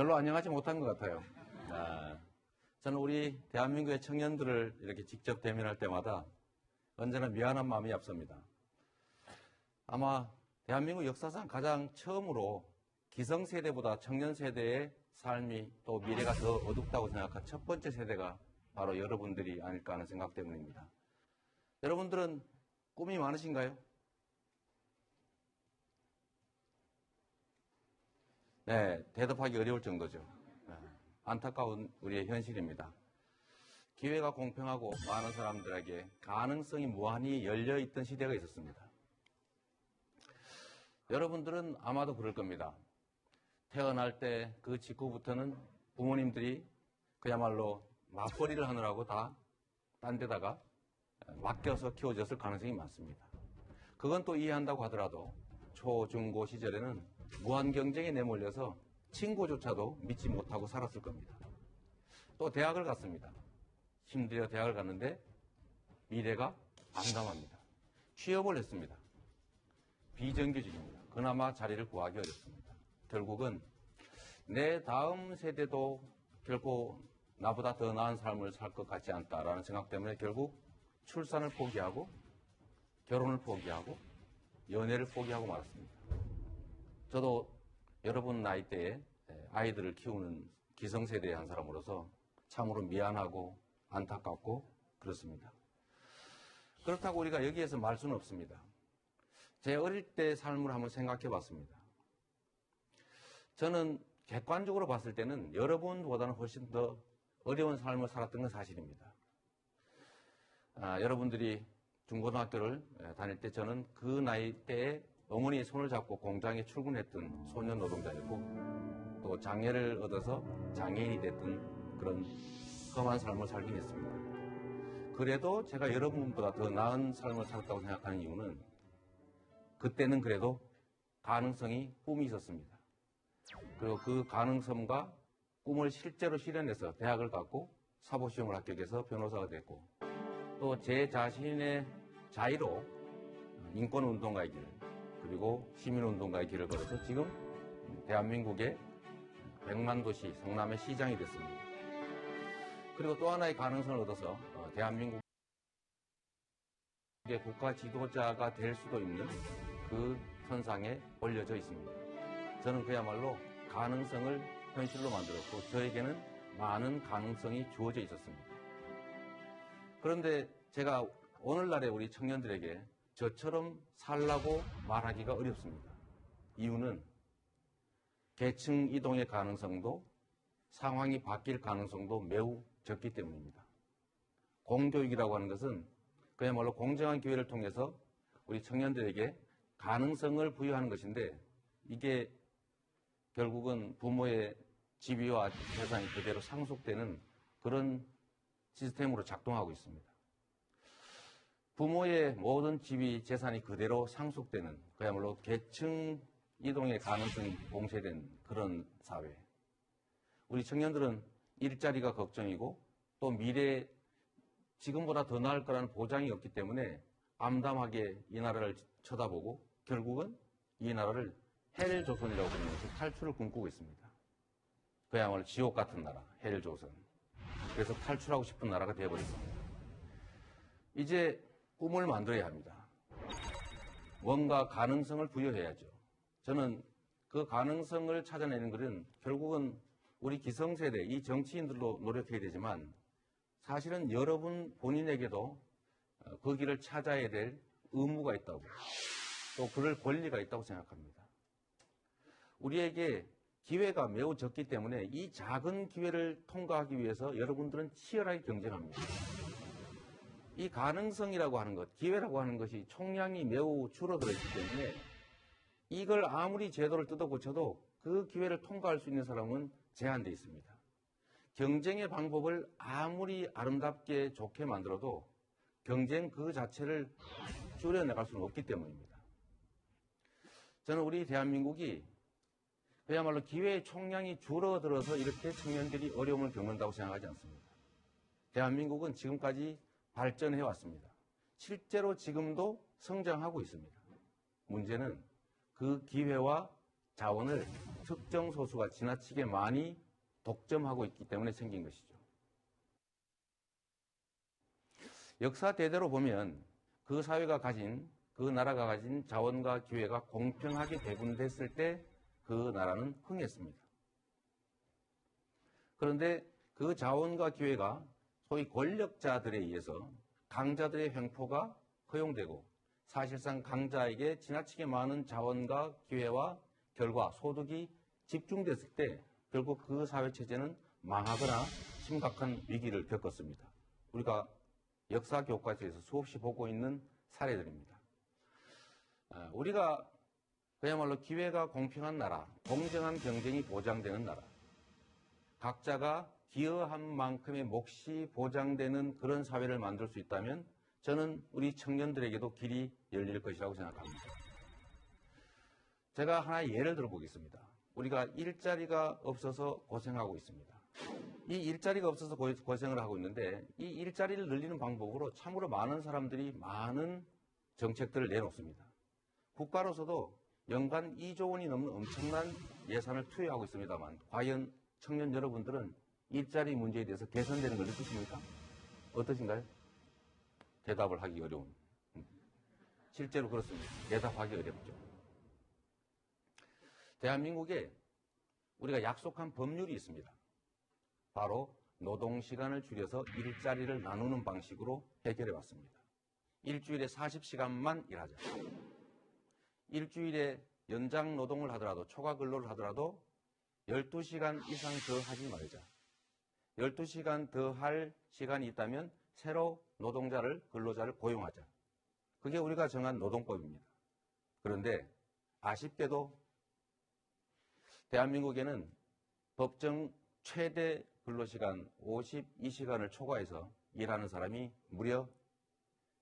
별로 안녕하지 못한 것 같아요. 아, 저는 우리 대한민국의 청년들을 이렇게 직접 대면할 때마다 언제나 미안한 마음이 앞섭니다. 아마 대한민국 역사상 가장 처음으로 기성세대보다 청년세대의 삶이 또 미래가 더 어둡다고 생각한 첫 번째 세대가 바로 여러분들이 아닐까 하는 생각 때문입니다. 여러분들은 꿈이 많으신가요? 네, 대답하기 어려울 정도죠. 네, 안타까운 우리의 현실입니다. 기회가 공평하고 많은 사람들에게 가능성이 무한히 열려있던 시대가 있었습니다. 여러분들은 아마도 그럴 겁니다. 태어날 때 그 직후부터는 부모님들이 그야말로 맞벌이를 하느라고 다 딴 데다가 맡겨서 키워졌을 가능성이 많습니다. 그건 또 이해한다고 하더라도 초, 중, 고 시절에는 무한 경쟁에 내몰려서 친구조차도 믿지 못하고 살았을 겁니다. 또 대학을 갔습니다. 힘들어 대학을 갔는데 미래가 암담합니다. 취업을 했습니다. 비정규직입니다. 그나마 자리를 구하기 어렵습니다. 결국은 내 다음 세대도 결코 나보다 더 나은 삶을 살 것 같지 않다라는 생각 때문에 결국 출산을 포기하고 결혼을 포기하고 연애를 포기하고 말았습니다. 저도 여러분 나이대에 아이들을 키우는 기성세대의 한 사람으로서 참으로 미안하고 안타깝고 그렇습니다. 그렇다고 우리가 여기에서 말 수는 없습니다. 제 어릴 때 삶을 한번 생각해 봤습니다. 저는 객관적으로 봤을 때는 여러분보다는 훨씬 더 어려운 삶을 살았던 건 사실입니다. 아, 여러분들이 중고등학교를 다닐 때 저는 그 나이 때에 어머니의 손을 잡고 공장에 출근했던 소년 노동자였고 또 장애를 얻어서 장애인이 됐던 그런 험한 삶을 살긴 했습니다. 그래도 제가 여러분보다 더 나은 삶을 살았다고 생각하는 이유는 그때는 그래도 가능성이 꿈이 있었습니다. 그리고 그 가능성과 꿈을 실제로 실현해서 대학을 갔고 사법시험을 합격해서 변호사가 됐고 또 제 자신의 자의로 인권운동가의 길 그리고 시민운동가의 길을 걸어서 지금 대한민국의 백만 도시 성남의 시장이 됐습니다. 그리고 또 하나의 가능성을 얻어서 대한민국의 국가 지도자가 될 수도 있는 그 선상에 올려져 있습니다. 저는 그야말로 가능성을 현실로 만들었고 저에게는 많은 가능성이 주어져 있었습니다. 그런데 제가 오늘날의 우리 청년들에게 저처럼 살라고 말하기가 어렵습니다. 이유는 계층 이동의 가능성도 상황이 바뀔 가능성도 매우 적기 때문입니다. 공교육이라고 하는 것은 그야말로 공정한 기회를 통해서 우리 청년들에게 가능성을 부여하는 것인데 이게 결국은 부모의 지위와 재산이 그대로 상속되는 그런 시스템으로 작동하고 있습니다. 부모의 모든 지위, 재산이 그대로 상속되는 그야말로 계층 이동의 가능성이 봉쇄된 그런 사회. 우리 청년들은 일자리가 걱정이고 또 미래 지금보다 더 나을 거라는 보장이 없기 때문에 암담하게 이 나라를 쳐다보고 결국은 이 나라를 헬 조선이라고 부르면서 탈출을 꿈꾸고 있습니다. 그야말로 지옥 같은 나라, 헬 조선. 그래서 탈출하고 싶은 나라가 되어버렸습니다. 이제 꿈을 만들어야 합니다. 뭔가 가능성을 부여해야죠. 저는 그 가능성을 찾아내는 것은 결국은 우리 기성세대, 이 정치인들도 노력해야 되지만 사실은 여러분 본인에게도 그 길을 찾아야 될 의무가 있다고 또 그럴 권리가 있다고 생각합니다. 우리에게 기회가 매우 적기 때문에 이 작은 기회를 통과하기 위해서 여러분들은 치열하게 경쟁합니다. 이 가능성이라고 하는 것, 기회라고 하는 것이 총량이 매우 줄어들어 있기 때문에 이걸 아무리 제도를 뜯어 고쳐도 그 기회를 통과할 수 있는 사람은 제한되어 있습니다. 경쟁의 방법을 아무리 아름답게 좋게 만들어도 경쟁 그 자체를 줄여나갈 수는 없기 때문입니다. 저는 우리 대한민국이 그야말로 기회의 총량이 줄어들어서 이렇게 청년들이 어려움을 겪는다고 생각하지 않습니다. 대한민국은 지금까지 발전해 왔습니다. 실제로 지금도 성장하고 있습니다. 문제는 그 기회와 자원을 특정 소수가 지나치게 많이 독점하고 있기 때문에 생긴 것이죠. 역사 대대로 보면 그 사회가 가진 그 나라가 가진 자원과 기회가 공평하게 배분됐을 때 그 나라는 흥했습니다. 그런데 그 자원과 기회가 소위 권력자들에 의해서 강자들의 횡포가 허용되고 사실상 강자에게 지나치게 많은 자원과 기회와 결과, 소득이 집중됐을 때 결국 그 사회 체제는 망하거나 심각한 위기를 겪었습니다. 우리가 역사 교과서에서 수없이 보고 있는 사례들입니다. 아, 우리가 그야말로 기회가 공평한 나라, 공정한 경쟁이 보장되는 나라, 각자가 기여한 만큼의 몫이 보장되는 그런 사회를 만들 수 있다면 저는 우리 청년들에게도 길이 열릴 것이라고 생각합니다. 제가 하나의 예를 들어보겠습니다. 우리가 일자리가 없어서 고생하고 있습니다. 이 일자리가 없어서 고- 고생을 하고 있는데 이 일자리를 늘리는 방법으로 참으로 많은 사람들이 많은 정책들을 내놓습니다. 국가로서도 연간 2조 원이 넘는 엄청난 예산을 투여하고 있습니다만 과연 청년 여러분들은 일자리 문제에 대해서 개선되는 걸 느끼십니까? 어떠신가요? 대답을 하기 어려운. 음. 실제로 그렇습니다. 대답하기 어렵죠. 대한민국에 우리가 약속한 법률이 있습니다. 바로 노동시간을 줄여서 일자리를 나누는 방식으로 해결해 왔습니다. 일주일에 40시간만 일하자. 일주일에 연장 노동을 하더라도 초과 근로를 하더라도 12시간 이상 더 하지 말자. 12시간 더 할 시간이 있다면 새로 노동자를 근로자를 고용하자. 그게 우리가 정한 노동법입니다. 그런데 아쉽게도 대한민국에는 법정 최대 근로시간 52시간을 초과해서 일하는 사람이 무려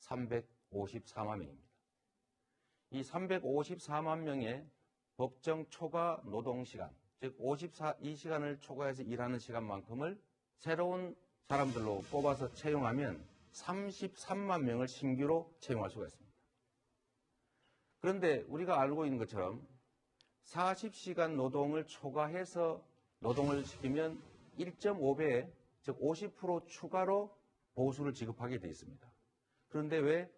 354만 명입니다. 이 354만 명의 법정 초과 노동시간, 즉 52시간을 초과해서 일하는 시간만큼을 새로운 사람들로 뽑아서 채용하면 33만 명을 신규로 채용할 수가 있습니다. 그런데 우리가 알고 있는 것처럼 40시간 노동을 초과해서 노동을 시키면 1.5배, 즉 50% 추가로 보수를 지급하게 되어 있습니다. 그런데 왜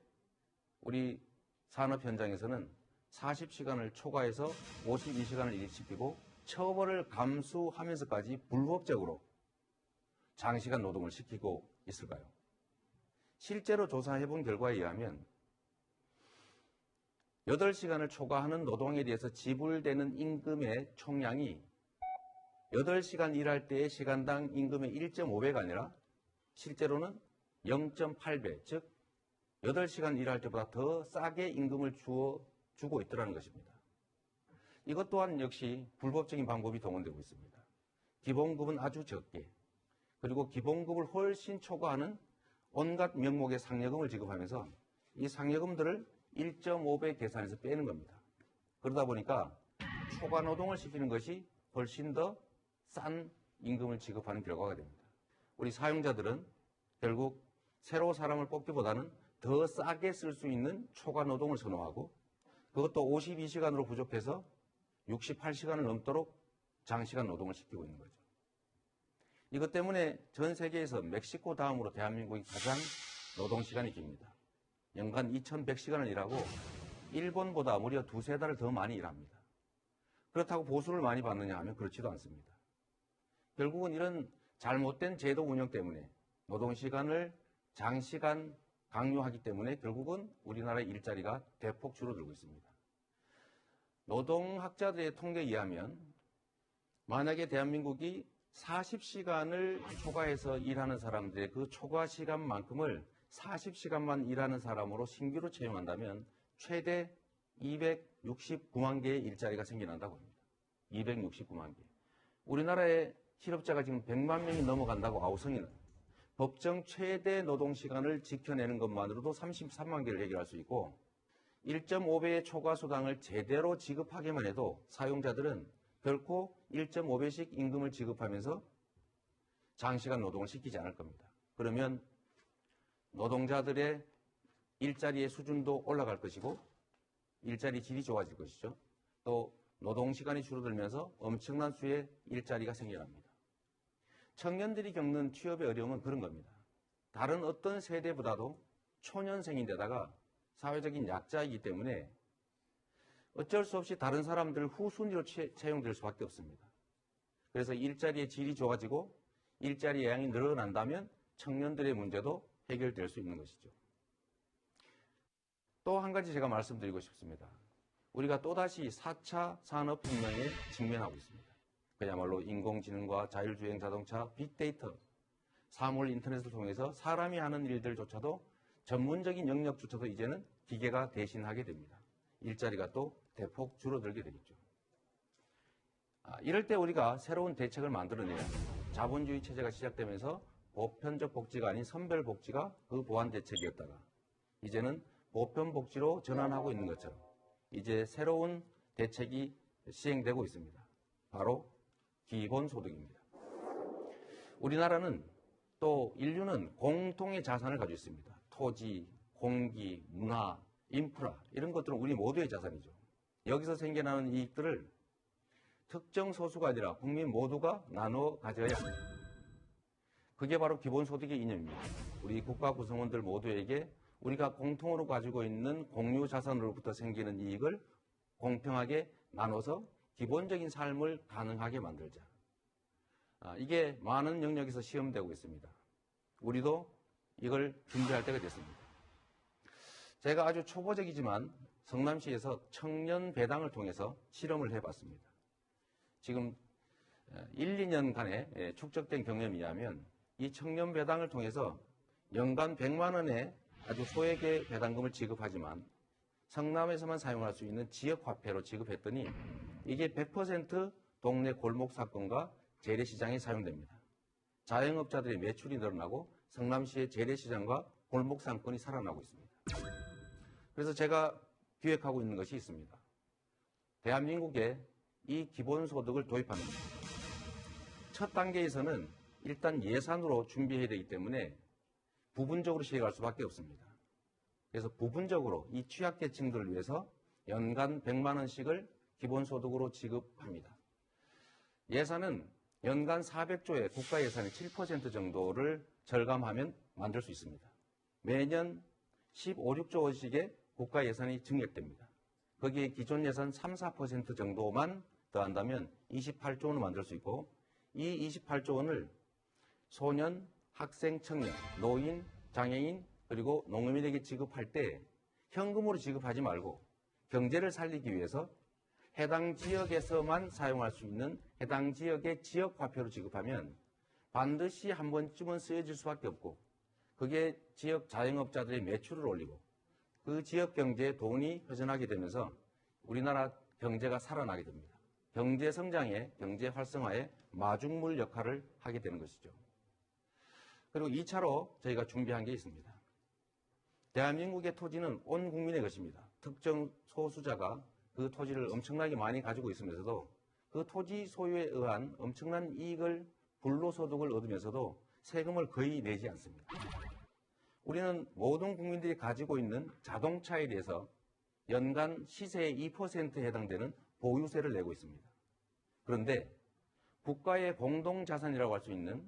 우리 산업 현장에서는 40시간을 초과해서 52시간을 일시키고 처벌을 감수하면서까지 불법적으로 장시간 노동을 시키고 있을까요? 실제로 조사해 본 결과에 의하면 8시간을 초과하는 노동에 대해서 지불되는 임금의 총량이 8시간 일할 때의 시간당 임금의 1.5배가 아니라 실제로는 0.8배, 즉 8시간 일할 때보다 더 싸게 임금을 주어, 주고 있더라는 것입니다. 이것 또한 역시 불법적인 방법이 동원되고 있습니다. 기본급은 아주 적게, 그리고 기본급을 훨씬 초과하는 온갖 명목의 상여금을 지급하면서 이 상여금들을 1.5배 계산해서 빼는 겁니다. 그러다 보니까 초과 노동을 시키는 것이 훨씬 더 싼 임금을 지급하는 결과가 됩니다. 우리 사용자들은 결국 새로 사람을 뽑기보다는 더 싸게 쓸 수 있는 초과 노동을 선호하고 그것도 52시간으로 부족해서 68시간을 넘도록 장시간 노동을 시키고 있는 거죠. 이것 때문에 전 세계에서 멕시코 다음으로 대한민국이 가장 노동시간이 깁니다. 연간 2100시간을 일하고 일본보다 무려 두세 달을 더 많이 일합니다. 그렇다고 보수를 많이 받느냐 하면 그렇지도 않습니다. 결국은 이런 잘못된 제도 운영 때문에 노동시간을 장시간 강요하기 때문에 결국은 우리나라의 일자리가 대폭 줄어들고 있습니다. 노동학자들의 통계에 의하면 만약에 대한민국이 40시간을 초과해서 일하는 사람들의 그 초과 시간만큼을 40시간만 일하는 사람으로 신규로 채용한다면 최대 269만 개의 일자리가 생겨난다고 합니다. 269만 개. 우리나라의 실업자가 지금 100만 명이 넘어간다고 아우성이는 법정 최대 노동시간을 지켜내는 것만으로도 33만 개를 해결할 수 있고 1.5배의 초과 수당을 제대로 지급하기만 해도 사용자들은 결코 1.5배씩 임금을 지급하면서 장시간 노동을 시키지 않을 겁니다. 그러면 노동자들의 일자리의 수준도 올라갈 것이고 일자리 질이 좋아질 것이죠. 또 노동 시간이 줄어들면서 엄청난 수의 일자리가 생겨납니다. 청년들이 겪는 취업의 어려움은 그런 겁니다. 다른 어떤 세대보다도 초년생인데다가 사회적인 약자이기 때문에 어쩔 수 없이 다른 사람들 후순위로 채- 채용될 수밖에 없습니다. 그래서 일자리의 질이 좋아지고 일자리 양이 늘어난다면 청년들의 문제도 해결될 수 있는 것이죠. 또 한 가지 제가 말씀드리고 싶습니다. 우리가 또다시 4차 산업혁명에 직면하고 있습니다. 그야말로 인공지능과 자율주행 자동차, 빅데이터, 사물 인터넷을 통해서 사람이 하는 일들조차도 전문적인 영역조차도 이제는 기계가 대신하게 됩니다. 일자리가 또 대폭 줄어들게 되겠죠. 아, 이럴 때 우리가 새로운 대책을 만들어내야. 자본주의 체제가 시작되면서 보편적 복지가 아닌 선별 복지가 그 보완 대책이었다가 이제는 보편 복지로 전환하고 있는 것처럼 이제 새로운 대책이 시행되고 있습니다. 바로 기본소득입니다. 우리나라는 또 인류는 공통의 자산을 가지고 있습니다. 토지, 공기, 문화, 인프라 이런 것들은 우리 모두의 자산이죠. 여기서 생겨나는 이익들을 특정 소수가 아니라 국민 모두가 나눠 가져야 합니다. 그게 바로 기본소득의 이념입니다. 우리 국가 구성원들 모두에게 우리가 공통으로 가지고 있는 공유 자산으로부터 생기는 이익을 공평하게 나눠서 기본적인 삶을 가능하게 만들자. 아, 이게 많은 영역에서 시험되고 있습니다. 우리도 이걸 준비할 때가 됐습니다. 제가 아주 초보적이지만 성남시에서 청년 배당을 통해서 실험을 해봤습니다. 지금 1, 2년간의 축적된 경험에 의하면 이 청년 배당을 통해서 연간 100만 원의 아주 소액의 배당금을 지급하지만 성남에서만 사용할 수 있는 지역 화폐로 지급했더니 이게 100% 동네 골목 사건과 재래시장에 사용됩니다. 자영업자들의 매출이 늘어나고 성남시의 재래시장과 골목 상권이 살아나고 있습니다. 그래서 제가 기획하고 있는 것이 있습니다. 대한민국에 이 기본소득을 도입하는. 첫 단계에서는 일단 예산으로 준비해야 되기 때문에 부분적으로 시행할 수밖에 없습니다. 그래서 부분적으로 이 취약계층들을 위해서 연간 100만 원씩을 기본소득으로 지급합니다. 예산은 연간 400조의 국가 예산의 7% 정도를 절감하면 만들 수 있습니다. 매년 15, 6조 원씩의 국가 예산이 증액됩니다. 거기에 기존 예산 3, 4% 정도만 더한다면 28조 원을 만들 수 있고 이 28조 원을 소년, 학생, 청년, 노인, 장애인 그리고 농민에게 지급할 때 현금으로 지급하지 말고 경제를 살리기 위해서 해당 지역에서만 사용할 수 있는 해당 지역의 지역 화폐로 지급하면 반드시 한 번쯤은 쓰여질 수밖에 없고 그게 지역 자영업자들의 매출을 올리고 그 지역 경제에 돈이 회전하게 되면서 우리나라 경제가 살아나게 됩니다. 경제 성장에 경제 활성화에 마중물 역할을 하게 되는 것이죠. 그리고 2차로 저희가 준비한 게 있습니다. 대한민국의 토지는 온 국민의 것입니다. 특정 소수자가 그 토지를 엄청나게 많이 가지고 있으면서도 그 토지 소유에 의한 엄청난 이익을 불로소득을 얻으면서도 세금을 거의 내지 않습니다. 우리는 모든 국민들이 가지고 있는 자동차에 대해서 연간 시세의 2%에 해당되는 보유세를 내고 있습니다. 그런데 국가의 공동자산이라고 할 수 있는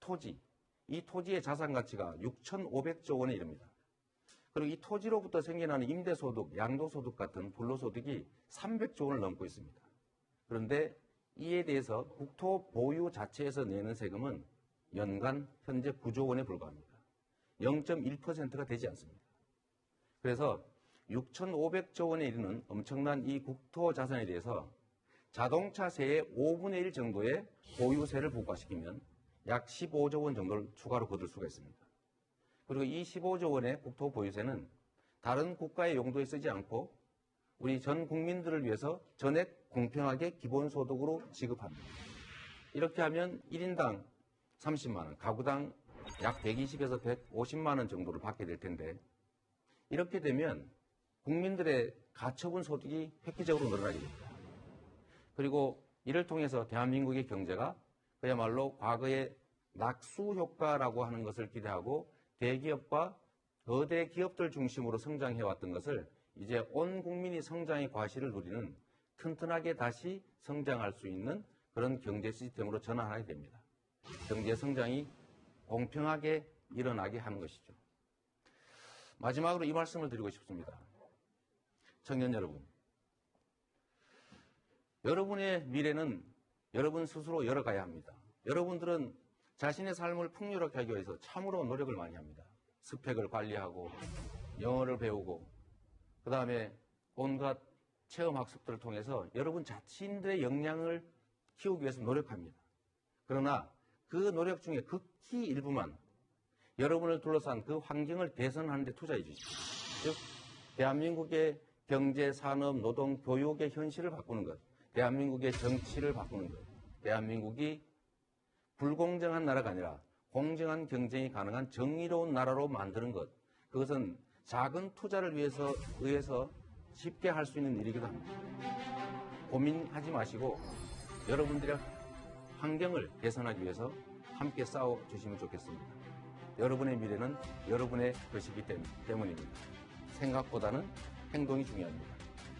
토지, 이 토지의 자산 가치가 6,500조 원에 이릅니다. 그리고 이 토지로부터 생겨나는 임대소득, 양도소득 같은 불로소득이 300조 원을 넘고 있습니다. 그런데 이에 대해서 국토 보유 자체에서 내는 세금은 연간 현재 9조 원에 불과합니다. 0.1%가 되지 않습니다. 그래서 6,500조 원에 이르는 엄청난 이 국토 자산에 대해서 자동차세의 5분의 1 정도의 보유세를 부과시키면 약 15조 원 정도를 추가로 거둘 수가 있습니다. 그리고 이 15조 원의 국토 보유세는 다른 국가의 용도에 쓰지 않고 우리 전 국민들을 위해서 전액 공평하게 기본소득으로 지급합니다. 이렇게 하면 1인당 30만 원, 가구당 약 120에서 150만 원 정도를 받게 될 텐데 이렇게 되면 국민들의 가처분 소득이 획기적으로 늘어나게 됩니다. 그리고 이를 통해서 대한민국의 경제가 그야말로 과거의 낙수 효과라고 하는 것을 기대하고 대기업과 거대 기업들 중심으로 성장해왔던 것을 이제 온 국민이 성장의 과실을 누리는 튼튼하게 다시 성장할 수 있는 그런 경제 시스템으로 전환하게 됩니다. 경제 성장이 공평하게 일어나게 하는 것이죠. 마지막으로 이 말씀을 드리고 싶습니다. 청년 여러분. 여러분의 미래는 여러분 스스로 열어가야 합니다. 여러분들은 자신의 삶을 풍요롭게 하기 위해서 참으로 노력을 많이 합니다. 스펙을 관리하고 영어를 배우고 그 다음에 온갖 체험 학습들을 통해서 여러분 자신들의 역량을 키우기 위해서 노력합니다. 그러나 그 노력 중에 극히 일부만 여러분을 둘러싼 그 환경을 개선하는 데 투자해 주십시오. 즉, 대한민국의 경제, 산업, 노동, 교육의 현실을 바꾸는 것, 대한민국의 정치를 바꾸는 것, 대한민국이 불공정한 나라가 아니라 공정한 경쟁이 가능한 정의로운 나라로 만드는 것, 그것은 작은 투자를 위해서, 의해서 쉽게 할 수 있는 일이기도 합니다. 고민하지 마시고 여러분들의 환경을 개선하기 위해서 함께 싸워 주시면 좋겠습니다. 여러분의 미래는 여러분의 것이기 때- 때문입니다. 생각보다는 행동이 중요합니다.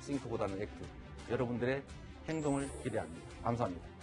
싱크보다는 액트. 여러분들의 행동을 기대합니다. 감사합니다.